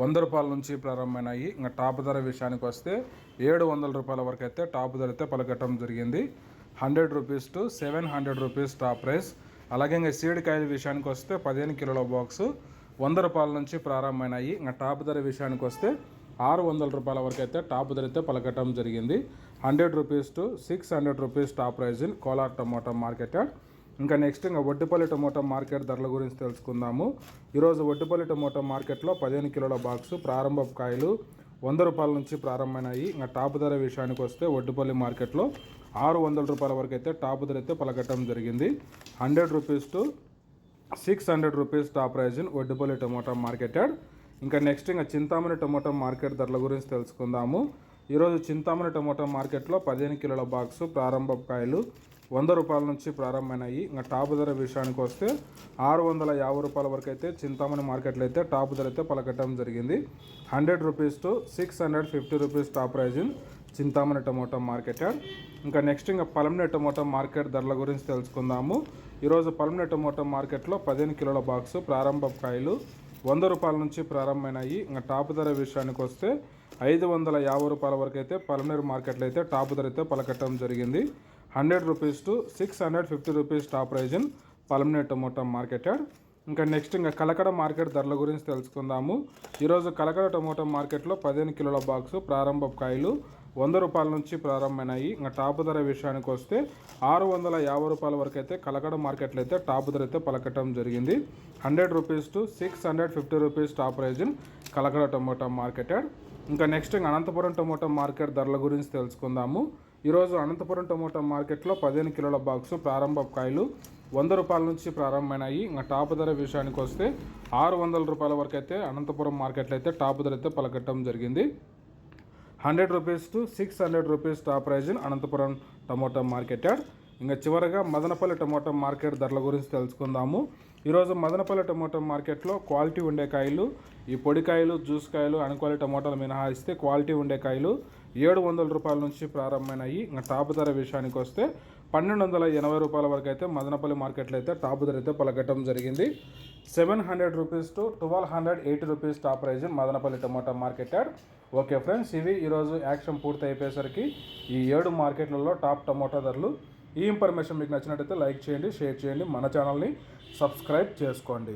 వంద రూపాయల నుంచి ప్రారంభమైనాయి. ఇంకా టాప్ ధర విషయానికి వస్తే ఏడు వందల రూపాయల వరకు అయితే టాప్ ధర అయితే పలకటం జరిగింది. Hundred rupees to seven hundred rupees top price. అలాగే ఇంకా సీడ్ కాయల విషయానికి వస్తే పదిహేను కిలోల బాక్స్ వంద రూపాయల నుంచి ప్రారంభమైనాయి. ఇంకా టాప్ ధర విషయానికి వస్తే ఆరు వందల రూపాయల వరకు అయితే టాప్ ధర అయితే పలకటం జరిగింది. Hundred rupees to six hundred rupees top price in Kolar tomato market. ఇంకా నెక్స్ట్ ఇంకా వడ్డుపల్లి టమోటా మార్కెట్ ధరల గురించి తెలుసుకుందాము. ఈరోజు వడ్డుపల్లి టమోటా మార్కెట్లో పదిహేను కిలోల బాక్స్ ప్రారంభ కాయలు వంద రూపాయల నుంచి ప్రారంభమైనాయి. ఇంకా టాప్ ధర విషయానికి వస్తే వడ్డుపల్లి మార్కెట్లో ఆరు వందల రూపాయల వరకు అయితే టాప్ ధర అయితే పలకటం జరిగింది. Hundred rupees to six hundred rupees top price in Vaddupalli tomato marketed ఇంకా నెక్స్ట్ ఇంకా చింతామణి టమోటా మార్కెట్ ధరల గురించి తెలుసుకుందాము. ఈరోజు చింతామణి టమోటా మార్కెట్లో పదిహేను కిలోల బాక్సు ప్రారంభ కాయలు వంద రూపాయల నుంచి ప్రారంభమైనాయి. ఇంకా టాప్ ధర విషయానికి వస్తే ఆరు వందల యాభై రూపాయల వరకు అయితే చింతామణి మార్కెట్లో అయితే టాప్ ధర అయితే పలకటం జరిగింది. Hundred rupees to six hundred fifty rupees top price in Chintamani tomato market. ఇంకా నెక్స్ట్ ఇంకా పలమనే టమోటా మార్కెట్ ధరల గురించి తెలుసుకుందాము. ఈరోజు పలమనే టమోటా మార్కెట్లో పదిహేను కిలోల బాక్సు ప్రారంభ కాయలు వంద రూపాయల నుంచి ప్రారంభమైనాయి. ఇంకా టాప్ ధర విషయానికి వస్తే ఐదు వందల యాభై రూపాయల వరకు అయితే పలమనేరు మార్కెట్లో అయితే టాప్ ధర అయితే పలకటం జరిగింది. Hundred rupees to six hundred fifty rupees top price in Palamaner tomato marketed. ఇంకా నెక్స్ట్ ఇంకా కలకడ మార్కెట్ ధరల గురించి తెలుసుకుందాము. ఈరోజు కలకడ టమోటా మార్కెట్లో పదిహేను కిలోల బాక్సు ప్రారంభ కాయలు వంద రూపాయల నుంచి ప్రారంభమైనాయి. ఇంకా టాప్ ధర విషయానికి వస్తే ఆరు వందల యాభై రూపాయల వరకు అయితే కలకడ మార్కెట్లో అయితే టాప్ ధర అయితే పలకటం జరిగింది. Hundred rupees to six hundred fifty rupees top price in Kalakada tomato marketed. ఇంకా నెక్స్ట్ అనంతపురం టమోటా మార్కెట్ ధరల గురించి తెలుసుకుందాము. ఈరోజు అనంతపురం టమోటా మార్కెట్లో పదిహేను కిలోల బాక్స్ ప్రారంభ కాయలు వంద రూపాయల నుంచి ప్రారంభమైనాయి. ఇంకా టాప్ ధర విషయానికి వస్తే ఆరు వందల రూపాయల వరకు అయితే అనంతపురం మార్కెట్లో అయితే టాప్ ధర అయితే పలకట్టడం జరిగింది. Hundred rupees to six hundred rupees top price Anantapuram tomato market ఇంకా చివరగా మదనపల్లి టమోటా మార్కెట్ ధరల గురించి తెలుసుకుందాము. ఈరోజు మదనపల్లి టమోటా మార్కెట్లో క్వాలిటీ ఉండే కాయలు ఈ పొడికాయలు జ్యూస్ కాయలు అణుకోలి టమోటాలు మినహాయిస్తే క్వాలిటీ ఉండే కాయలు ఏడు వందల రూపాయల నుంచి ప్రారంభమైనాయి. ఇంకా టాప్ ధర విషయానికి వస్తే పన్నెండు వందల ఎనభై రూపాయల వరకు అయితే మదనపల్లి మార్కెట్లో అయితే టాప్ ధర అయితే పలకటం జరిగింది. Seven hundred rupees to twelve hundred eighty rupees top price Madanapalle tomato market okay friends ఇవి ఈరోజు యాక్షన్ పూర్తి అయిపోయేసరికి ఈ ఏడు మార్కెట్లలో టాప్ టమోటా ధరలు. ఈ ఇన్ఫర్మేషన్ మీకు నచ్చినట్టయితే లైక్ చేయండి షేర్ చేయండి. మన ఛానల్ని సబ్స్క్రైబ్ చేసుకోండి.